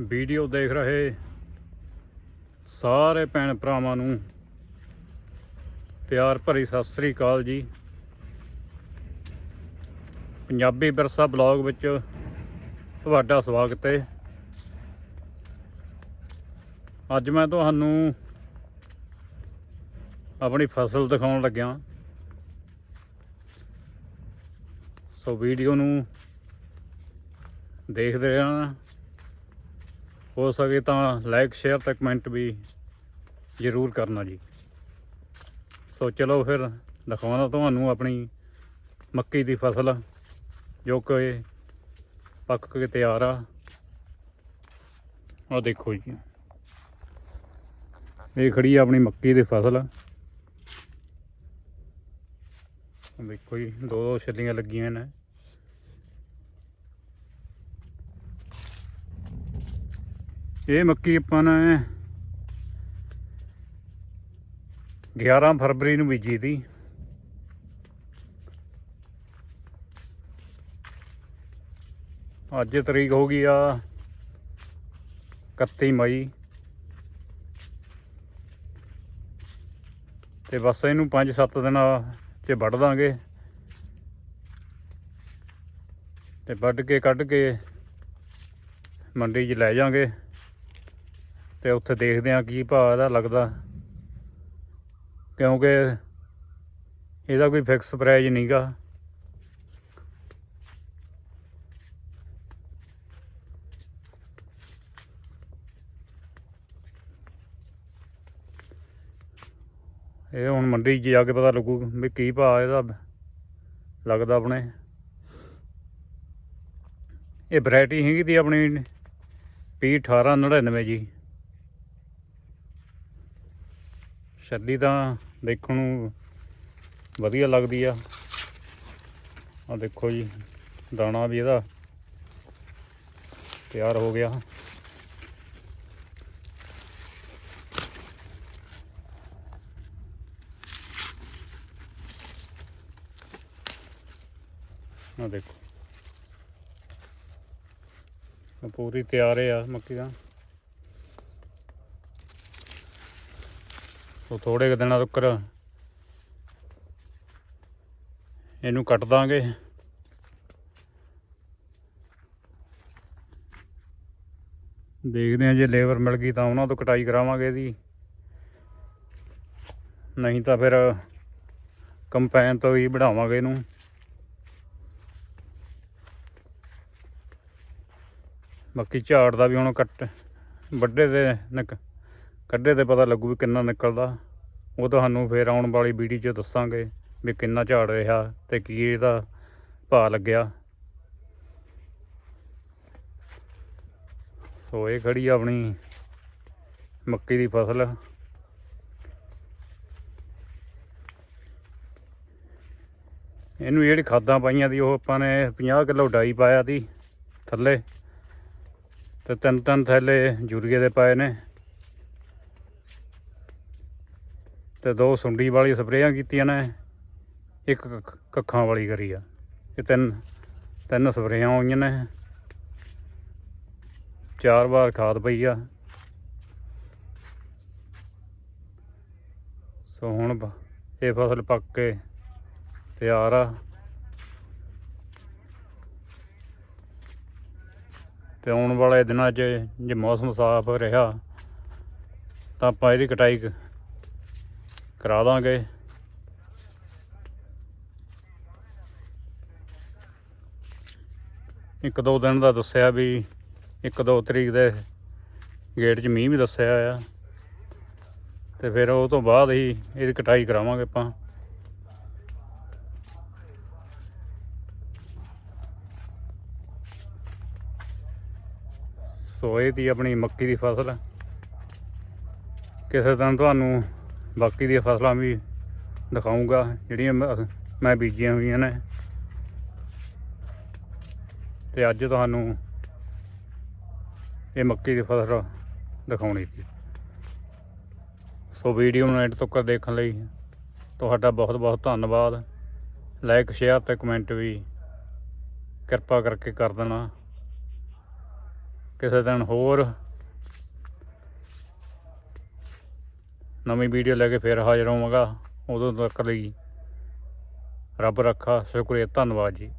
Video ਦੇਖ ਰਹੇ ਸਾਰੇ ਭੈਣ ਭਰਾਵਾਂ ਨੂੰ ਪਿਆਰ ਭਰੀ ਸਤਿ ਸ੍ਰੀ ਅਕਾਲ ਜੀ। ਪੰਜਾਬੀ ਵਿਰਸਾ ਬਲੌਗ ਵਿੱਚ ਤੁਹਾਡਾ ਸਵਾਗਤ ਹੈ। ਅੱਜ ਮੈਂ ਤੁਹਾਨੂੰ ਆਪਣੀ ਫਸਲ ਦਿਖਾਉਣ ਲੱਗਿਆ। ਸੋ ਵੀਡੀਓ ਨੂੰ ਦੇਖਦੇ ਰਹਿਣਾ। ਹੋ ਸਕੇ ਤਾਂ ਲਾਈਕ ਸ਼ੇਅਰ ਤੇ ਕਮੈਂਟ ਵੀ ਜ਼ਰੂਰ ਕਰਨਾ ਜੀ। ਸੋ ਚਲੋ ਫਿਰ ਦਿਖਾਉਣਾ ਤੁਹਾਨੂੰ ਆਪਣੀ ਮੱਕੀ ਦੀ ਫਸਲ, ਜੋ ਕਿ ਪੱਕ ਕੇ ਤਿਆਰ ਆ। ਆ ਦੇਖੋ ਜੀ। ਇਹ ਖੜੀ ਆ ਆਪਣੀ ਮੱਕੀ ਦੀ ਫਸਲ। ਦੇਖੋ ਜੀ ਦੋ ਦੋ ਛੱਲੀਆਂ ਲੱਗੀਆਂ ਨੇ। ਇਹ ਮੱਕੀ ਆਪਾਂ ਨੇ 11 ਫਰਵਰੀ ਨੂੰ ਬੀਜੀ ਤੀ। ਅੱਜ ਤਰੀਕ ਹੋ ਗਈ ਆ 31 ਮਈ। ਤੇ ਬਸ ਇਹਨੂੰ 5-7 ਦਿਨਾਂ 'ਚ ਵੱਢ ਦਾਂਗੇ। ਤੇ ਵੱਢ ਕੇ ਕੱਢ ਕੇ ਮੰਡੀ 'ਚ ਲੈ ਜਾਾਂਗੇ। ਤੇ ਉੱਥੇ ਦੇਖਦੇ ਆ ਕੀ ਭਾਅ ਇਹਦਾ ਲੱਗਦਾ। ਕਿਉਂਕਿ ਇਹਦਾ ਕੋਈ ਫਿਕਸ ਪ੍ਰਾਈਸ ਨਹੀਂਗਾ। ਇਹ ਹੁਣ ਮੰਡੀ 'ਚ ਜਾ ਕੇ ਪਤਾ ਲੱਗੂ ਵੀ ਕੀ ਭਾਅ ਇਹਦਾ ਲੱਗਦਾ ਆਪਣੇ। ਇਹ ਵੈਰਾਈਟੀ ਹੈਗੀ ਤੀ ਆਪਣੀ ਪੀ 1899 ਜੀ। ਛੱਲੀ ਤਾਂ ਦੇਖਣ ਨੂੰ ਵਧੀਆ ਲੱਗਦੀ ਆ। ਆ ਦੇਖੋ ਜੀ, ਦਾਣਾ ਵੀ ਇਹਦਾ ਤਿਆਰ ਹੋ ਗਿਆ। ਆ ਦੇਖੋ। ਪੂਰੀ ਤਿਆਰ ਆ ਮੱਕੀ ਦਾ। ਉਹ ਥੋੜੇ ਕੁ ਦਿਨਾਂ ਤੱਕ ਇਹਨੂੰ ਕੱਟ ਦਾਂਗੇ। ਦੇਖਦੇ ਹਾਂ ਜੇ ਲੇਬਰ ਮਿਲ ਗਈ ਤਾਂ ਉਹਨਾਂ ਤੋਂ ਕਟਾਈ ਕਰਾਵਾਂਗੇ ਇਹਦੀ। ਨਹੀਂ ਤਾਂ ਫਿਰ ਕੰਪੈਨ ਤੋਂ ਹੀ ਵਢਾਵਾਂਗੇ ਇਹਨੂੰ। ਬਾਕੀ ਝਾੜ ਦਾ ਵੀ ਹੁਣ ਕੱਟ ਵੱਡੇ ਦੇ ਨਿਕ ਕੱਢੇ ਤੇ ਪਤਾ ਲੱਗੂ ਵੀ ਕਿੰਨਾ ਨਿਕਲਦਾ। ਉਹ ਤੁਹਾਨੂੰ ਫੇਰ ਆਉਣ ਵਾਲੀ ਵੀਡੀਓ 'ਚ ਦੱਸਾਂਗੇ ਵੀ ਕਿੰਨਾ ਝਾੜ ਰਿਹਾ ਤੇ ਕੀ ਇਹਦਾ ਭਾਅ ਲੱਗਿਆ। ਸੋ ਇਹ ਖੜੀ ਆਪਣੀ ਮੱਕੀ ਦੀ ਫਸਲ। ਇਹਨੂੰ ਜਿਹੜੀ ਖਾਦਾਂ ਪਾਈਆਂ ਦੀ, ਉਹ ਆਪਾਂ ਨੇ 50 ਕਿਲੋ ਡਾਈ ਪਾਇਆ ਦੀ ਥੱਲੇ। ਤੇ ਤਿੰਨ ਤਿੰਨ ਥੈਲੇ ਯੂਰੀਏ ਦੇ ਪਾਏ ਨੇ। ਤੇ ਦੋ ਸੁੰਡੀ ਵਾਲੀ ਸਪਰੇਆਂ ਕੀਤੀਆਂ ਨੇ, ਇੱਕ ਕੱਖਾਂ ਵਾਲੀ ਕਰੀ ਆ। ਇਹ ਤਿੰਨ ਤਿੰਨ ਸਪਰੇਆਂ ਹੋਈਆਂ ਨੇ। ਚਾਰ ਵਾਰ ਖਾਦ ਪਈ ਆ। ਸੋ ਹੁਣ ਇਹ ਫਸਲ ਪੱਕ ਕੇ ਤਿਆਰ ਆ। ਤੇ ਆਉਣ ਵਾਲੇ ਦਿਨਾਂ 'ਚ ਜੇ ਮੌਸਮ ਸਾਫ਼ ਰਿਹਾ, ਤਾਂ ਆਪਾਂ ਇਹਦੀ ਕਟਾਈ ਕਰਾ ਦਾਂਗੇ। ਇੱਕ ਦੋ ਦਿਨ ਦਾ ਦੱਸਿਆ ਵੀ, ਇੱਕ ਦੋ ਤਰੀਕ ਦੇ ਗੇਟ 'ਚ ਮੀਂਹ ਵੀ ਦੱਸਿਆ ਆ। ਤੇ ਫਿਰ ਉਹ ਤੋਂ ਬਾਅਦ ਹੀ ਇਹਦੀ ਕਟਾਈ ਕਰਾਵਾਂਗੇ ਆਪਾਂ। ਸੋ ਇਹ ਤੀ ਆਪਣੀ ਮੱਕੀ ਦੀ ਫਸਲ। ਕਿਸੇ ਦਿਨ ਤੁਹਾਨੂੰ ਬਾਕੀ ਦੀਆਂ ਫਸਲਾਂ ਵੀ ਦਿਖਾਉਂਗਾ ਜਿਹੜੀਆਂ ਮੈਂ ਮੈਂ ਬੀਜੀਆਂ ਹੋਈਆਂ ਨੇ। ਤੇ ਅੱਜ ਤੁਹਾਨੂੰ ਇਹ ਮੱਕੀ ਦੀ ਫਸਲ ਦਿਖਾਉਣੀ ਸੀ। ਸੋ ਵੀਡੀਓ ਨੂੰ ਐਂਡ ਤੱਕ ਦੇਖਣ ਲਈ ਤੁਹਾਡਾ ਬਹੁਤ ਬਹੁਤ ਧੰਨਵਾਦ। ਲਾਈਕ, ਸ਼ੇਅਰ ਤੇ ਕਮੈਂਟ ਵੀ ਕਿਰਪਾ ਕਰਕੇ ਕਰ ਦੇਣਾ। ਕਿਸੇ ਦਿਨ ਹੋਰ ਨਵੀਂ ਵੀਡੀਓ ਲੈ ਕੇ ਫੇਰ ਹਾਜ਼ਰ ਹੋਵਾਂਗਾ। ਉਦੋਂ ਤੱਕ ਲਈ ਰੱਬ ਰੱਖਾ, ਸ਼ੁਕਰੀਆ, ਧੰਨਵਾਦ ਜੀ।